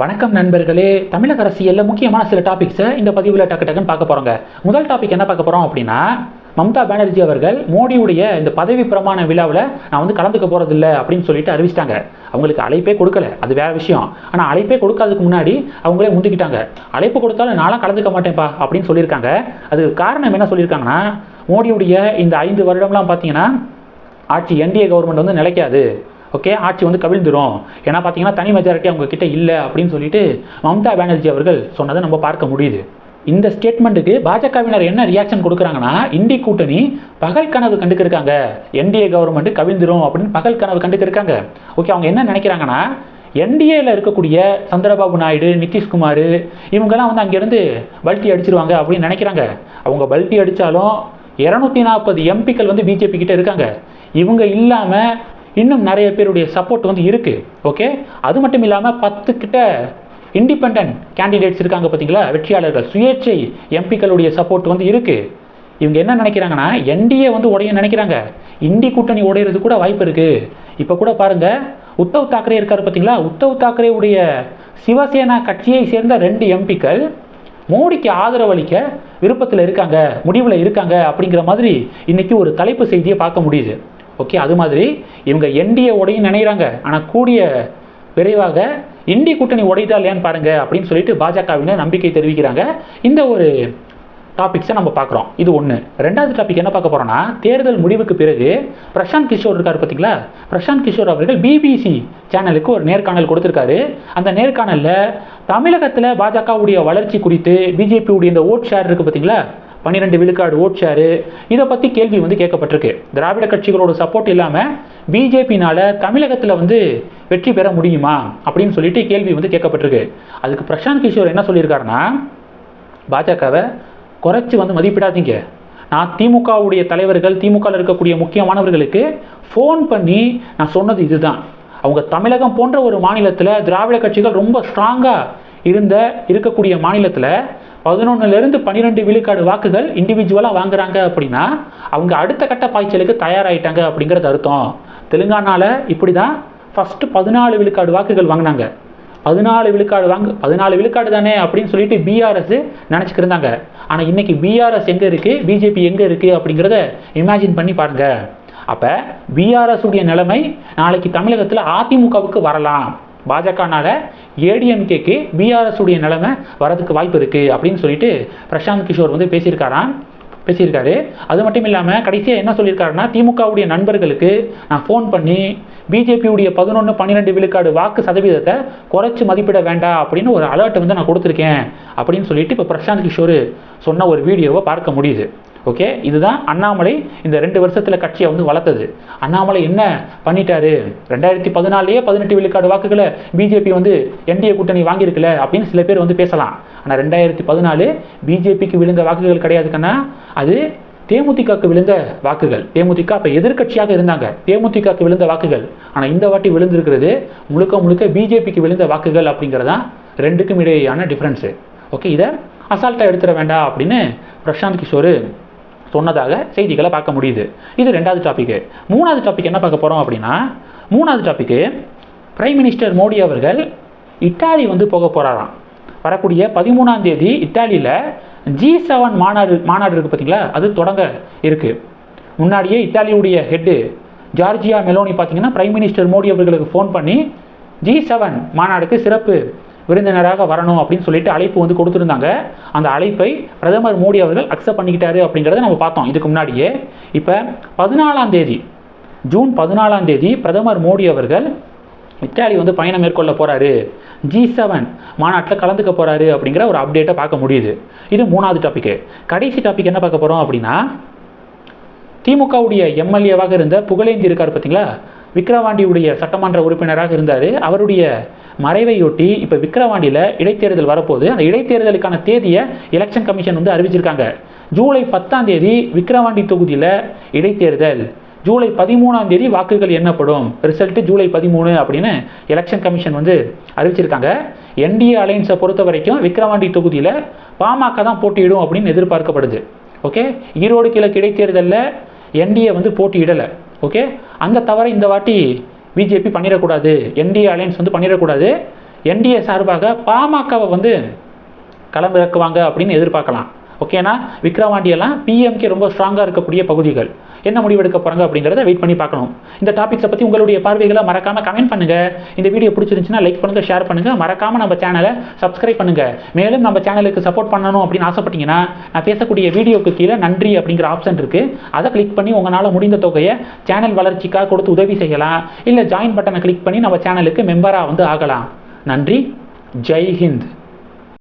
வணக்கம் நண்பர்களே. தமிழக அரசியலில் முக்கியமான சில டாபிக்ஸை இந்த பதிவில் டக்கு டக்குன்னு பார்க்க போகிறோங்க முதல் டாபிக் என்ன பார்க்க போகிறோம் அப்படின்னா மம்தா பானர்ஜி அவர்கள் மோடியுடைய இந்த பதவி பிரமாண விழாவில் நான் வந்து கலந்துக்க போகிறதில்ல அப்படின்னு சொல்லிட்டு அறிவிச்சிட்டாங்க. அவங்களுக்கு அழைப்பே கொடுக்கல. அது வேற விஷயம். ஆனால் அழைப்பே கொடுக்காததுக்கு முன்னாடி அவங்களே முந்திக்கிட்டாங்க. அழைப்பு கொடுத்தாலும் நானும் கலந்துக்க மாட்டேன்ப்பா அப்படின்னு சொல்லியிருக்காங்க. அதுக்கு காரணம் என்ன சொல்லியிருக்காங்கன்னா மோடியுடைய இந்த ஐந்து வருடம்லாம் பார்த்தீங்கன்னா ஆட்சி என்டிஏ கவர்மெண்ட் வந்து நிலைக்காது. ஓகே ஆட்சி வந்து கவிழ்ந்துடும் ஏன்னா பார்த்தீங்கன்னா தனி மெஜாரிட்டி அவங்க கிட்ட இல்லை அப்படின்னு சொல்லிட்டு மம்தா பானர்ஜி அவர்கள் சொன்னதை நம்ம பார்க்க முடியுது. இந்த ஸ்டேட்மெண்ட்டுக்கு பாஜகவினர் என்ன ரியாக்ஷன் கொடுக்குறாங்கன்னா இந்தி கூட்டணி பகல் கனவு கண்டுக்கிருக்காங்க. என்டிஏ கவர்மெண்ட் கவிழ்ந்துரும் அப்படின்னு பகல் கனவு கண்டுக்கிருக்காங்க. ஓகே அவங்க என்ன நினைக்கிறாங்கன்னா என்டிஏல இருக்கக்கூடிய சந்திரபாபு நாயுடு நிதிஷ்குமார் இவங்கெல்லாம் வந்து அங்கேருந்து பல்ட்டி அடிச்சிருவாங்க அப்படின்னு நினைக்கிறாங்க. அவங்க பல்ட்டி அடித்தாலும் இரநூத்தி நாற்பது எம்பிக்கள் வந்து பிஜேபி கிட்ட இருக்காங்க. இவங்க இல்லாமல் இன்னும் நிறைய பேருடைய சப்போர்ட் வந்து இருக்குது ஓகே அது மட்டும் இல்லாமல் பத்து கிட்ட இண்டிபெண்ட் கேண்டிடேட்ஸ் இருக்காங்க பார்த்தீங்களா வெற்றியாளர்கள் சுயேட்சை எம்பிக்களுடைய சப்போர்ட் வந்து இருக்குது இவங்க என்ன நினைக்கிறாங்கன்னா என்டிஏ வந்து உடைய நினைக்கிறாங்க. இந்தி கூட்டணி உடையிறது கூட வாய்ப்பு இருக்குது இப்போ கூட பாருங்கள் உத்தவ் தாக்கரே இருக்கார் பார்த்தீங்களா உத்தவ் தாக்கரே உடைய சிவசேனா கட்சியை சேர்ந்த ரெண்டு எம்பிக்கள் மோடிக்கு ஆதரவளிக்க விருப்பத்தில் இருக்காங்க முடிவில் இருக்காங்க அப்படிங்கிற மாதிரி இன்றைக்கி ஒரு தலைப்பு செய்தியை பார்க்க முடியுது. ஓகே அது மாதிரி இவங்க என்டிஏ உடையும் நினைக்கிறாங்க. ஆனால் கூடிய விரைவாக இந்தி கூட்டணி உடைதா இல்லையான்னு பாருங்க அப்படின்னு சொல்லிட்டு பாஜகவினர் நம்பிக்கை தெரிவிக்கிறாங்க. இந்த ஒரு டாபிக்ஸை நம்ம பார்க்குறோம். இது ஒன்று ரெண்டாவது டாபிக் என்ன பார்க்க போகிறோம்னா தேர்தல் முடிவுக்கு பிறகு பிரசாந்த் கிஷோர் இருக்கார் பார்த்தீங்களா? பிரசாந்த் கிஷோர் அவர்கள் பிபிசி சேனலுக்கு ஒரு நேர்காணல் கொடுத்துருக்காரு. அந்த நேர்காணலில் தமிழகத்தில் பாஜகவுடைய வளர்ச்சி குறித்து பிஜேபியுடைய இந்த ஓட் ஷேர் இருக்குது பார்த்தீங்களா? பன்னிரெண்டு விழுக்காடு ஓட் ஷேரு இதை பற்றி கேள்வி வந்து கேட்கப்பட்டிருக்கு. திராவிட கட்சிகளோட சப்போர்ட் இல்லாமல் பிஜேபினால் தமிழகத்தில் வந்து வெற்றி பெற முடியுமா? அப்படின்னு சொல்லிட்டு கேள்வி வந்து கேட்கப்பட்டிருக்கு. அதுக்கு பிரசாந்த் கிஷோர் என்ன சொல்லியிருக்காருன்னா பாஜகவை குறைச்சி வந்து மதிப்பிடாதீங்க. நான் திமுகவுடைய தலைவர்கள் திமுகவில் இருக்கக்கூடிய முக்கியமானவர்களுக்கு ஃபோன் பண்ணி நான் சொன்னது இதுதான். அவங்க தமிழகம் போன்ற ஒரு மாநிலத்தில் திராவிட கட்சிகள் ரொம்ப ஸ்ட்ராங்காக இருந்த இருக்கக்கூடிய மாநிலத்தில் பதினொன்னுலேருந்து பன்னிரெண்டு விழுக்காடு வாக்குகள் இண்டிவிஜுவலாக வாங்குறாங்க அப்படின்னா அவங்க அடுத்த கட்ட பாய்ச்சலுக்கு தயாராகிட்டாங்க அப்படிங்கிறது அர்த்தம். தெலுங்கானாவில் இப்படி தான் ஃபஸ்ட்டு பதினாலு விழுக்காடு வாக்குகள் வாங்கினாங்க. பதினாலு விழுக்காடு வாங்க பதினாலு விழுக்காடு தானே அப்படின்னு சொல்லிட்டு பிஆர்எஸ் நினச்சிக்கிட்டு இருந்தாங்க. ஆனால் இன்றைக்கி பிஆர்எஸ் எங்கே இருக்குது பிஜேபி எங்கே இருக்குது அப்படிங்கிறத இமேஜின் பண்ணி பாருங்கள் அப்போ பிஆர்எஸ் உடைய நிலைமை நாளைக்கு தமிழகத்தில் அதிமுகவுக்கு வரலாம். பாஜகனால ஏடிஎம்கேக்கு பிஆர்எஸ் உடைய நிலைமை வரதுக்கு வாய்ப்பு இருக்குது அப்படின்னு சொல்லிட்டு பிரசாந்த் கிஷோர் வந்து பேசியிருக்காராம். பேசியிருக்காரு. அது மட்டும் இல்லாமல் கடைசியாக என்ன சொல்லியிருக்காருன்னா திமுகவுடைய நண்பர்களுக்கு நான் ஃபோன் பண்ணி பிஜேபியுடைய பதினொன்று பன்னிரெண்டு விழுக்காடு வாக்கு சதவீதத்தை குறைச்சி மதிப்பிட வேண்டாம் அப்படின்னு ஒரு அலர்ட் வந்து நான் கொடுத்துருக்கேன் அப்படின்னு சொல்லிட்டு இப்போ பிரசாந்த் கிஷோர் சொன்ன ஒரு வீடியோவை பார்க்க முடியுது. ஓகே இதுதான் அண்ணாமலை இந்த ரெண்டு வருஷத்தில் கட்சியை வந்து வளர்த்தது. அண்ணாமலை என்ன பண்ணிட்டாரு? ரெண்டாயிரத்தி பதினாலே பதினெட்டு விழுக்காடு வாக்குகளை பிஜேபி வந்து என்டிஏ கூட்டணி வாங்கியிருக்கல அப்படின்னு சில பேர் வந்து பேசலாம். ஆனால் ரெண்டாயிரத்தி பதினாலு பிஜேபிக்கு விழுந்த வாக்குகள் கிடையாதுக்கன்னா அது தேமுதிகக்கு விழுந்த வாக்குகள். தேமுதிக அப்போ எதிர்க்கட்சியாக இருந்தாங்க. தேமுதிகக்கு விழுந்த வாக்குகள். ஆனால் இந்த வாட்டி விழுந்திருக்கிறது முழுக்க முழுக்க பிஜேபிக்கு விழுந்த வாக்குகள் அப்படிங்கிறதான் ரெண்டுக்கும் இடையேயான டிஃப்ரென்ஸு ஓகே இதை அசால்ட்டாக எடுத்துட வேண்டாம் அப்படின்னு பிரசாந்த் கிஷோர் சொன்னதாக செய்திகளை பார்க்க முடியுது. இது ரெண்டாவது டாப்பிக்கு மூணாவது டாபிக் என்ன பார்க்க போகிறோம் அப்படின்னா மூணாவது டாப்பிக்கு பிரைம் மினிஸ்டர் மோடி அவர்கள் இட்டாலி வந்து போக போகிறாராம் வரக்கூடிய பதிமூணாம் தேதி இத்தாலியில் ஜி செவன் மாநாடு மாநாடு இருக்குது பார்த்தீங்களா? அது தொடங்க இருக்குது முன்னாடியே இத்தாலியுடைய ஹெட்டு ஜார்ஜியா மெலோனி பார்த்தீங்கன்னா பிரைம் மினிஸ்டர் மோடி அவர்களுக்கு ஃபோன் பண்ணி ஜி செவன் மாநாடுக்கு சிறப்பு விருந்தினராக வரணும் அப்படின்னு சொல்லிட்டு அழைப்பு வந்து கொடுத்துருந்தாங்க. அந்த அழைப்பை பிரதமர் மோடி அவர்கள் அக்செப்ட் பண்ணிக்கிட்டாரு அப்படிங்கிறத நம்ம பார்த்தோம். இதுக்கு முன்னாடியே இப்போ பதினாலாம் தேதி ஜூன் பதினாலாம் தேதி பிரதமர் மோடி அவர்கள் இத்தாலி வந்து பயணம் மேற்கொள்ள போகிறாரு ஜி செவன் மாநாட்டில் கலந்துக்க போகிறாரு அப்படிங்கிற ஒரு அப்டேட்டை பார்க்க முடியுது. இது மூணாவது டாப்பிக்கு கடைசி டாபிக் என்ன பார்க்க போகிறோம் அப்படின்னா திமுகவுடைய எம்எல்ஏவாக இருந்த புகழேந்தி இருக்கார் பார்த்தீங்களா? விக்கிரவாண்டியுடைய சட்டமன்ற உறுப்பினராக இருந்தார். அவருடைய மறைவையொட்டி இப்போ விக்கிரவாண்டியில் இடைத்தேர்தல் வரப்போகுது. அந்த இடைத்தேர்தலுக்கான தேதியை எலெக்ஷன் கமிஷன் வந்து அறிவிச்சிருக்காங்க. ஜூலை பத்தாம் தேதி விக்கிரவாண்டி தொகுதியில் இடைத்தேர்தல். ஜூலை பதிமூணாம் தேதி வாக்குகள் எண்ணப்படும். ரிசல்ட்டு ஜூலை பதிமூணு அப்படின்னு எலெக்ஷன் கமிஷன் வந்து அறிவிச்சிருக்காங்க. என்டிஏ அலைன்ஸை பொறுத்த வரைக்கும் விக்கிரவாண்டி தொகுதியில் பாமக தான் போட்டியிடும் அப்படின்னு எதிர்பார்க்கப்படுது. ஓகே ஈரோடு கிழக்கு இடைத்தேர்தலில் என்டிஏ வந்து போட்டியிடலை ஓகே அந்த தவிர இந்த வாட்டி பிஜேபி பண்ணிடக்கூடாது என்டிஏ அலையன்ஸ் வந்து பண்ணிடக்கூடாது. என்டிஏ சார்பாக பாமகவை வந்து களமிறக்குவாங்க அப்படின்னு எதிர்பார்க்கலாம் ஓகேனா விக்ரவாண்டியெல்லாம் பிஎம்கே ரொம்ப ஸ்ட்ராங்காக இருக்கக்கூடிய பகுதிகள். என்ன முடிவெடுக்க போகிறாங்க அப்படிங்கிறத வெயிட் பண்ணி பார்க்கணும். இந்த டாபிக்ஸை பற்றி உங்களுடைய பார்வைகளை மறக்காமல் கமெண்ட் பண்ணுங்கள் இந்த வீடியோ பிடிச்சிருந்துச்சுன்னா லைக் பண்ணுங்கள் ஷேர் பண்ணுங்கள் மறக்காமல் நம்ம சேனலை சப்ஸ்கிரைப் பண்ணுங்கள் மேலும் நம்ம சேனலுக்கு சப்போர்ட் பண்ணணும் அப்படின்னு ஆசைப்பட்டீங்கன்னா நான் பேசக்கூடிய வீடியோக்கு கீழே நன்றி அப்படிங்கிற ஆப்ஷன் இருக்குது அதை கிளிக் பண்ணி உங்களால் முடிந்த தொகையை சேனல் வளர்ச்சிக்காக கொடுத்து உதவி செய்யலாம். இல்லை ஜாயின் பட்டனை கிளிக் பண்ணி நம்ம சேனலுக்கு மெம்பராக வந்து ஆகலாம். நன்றி. ஜெய் ஹிந்த்.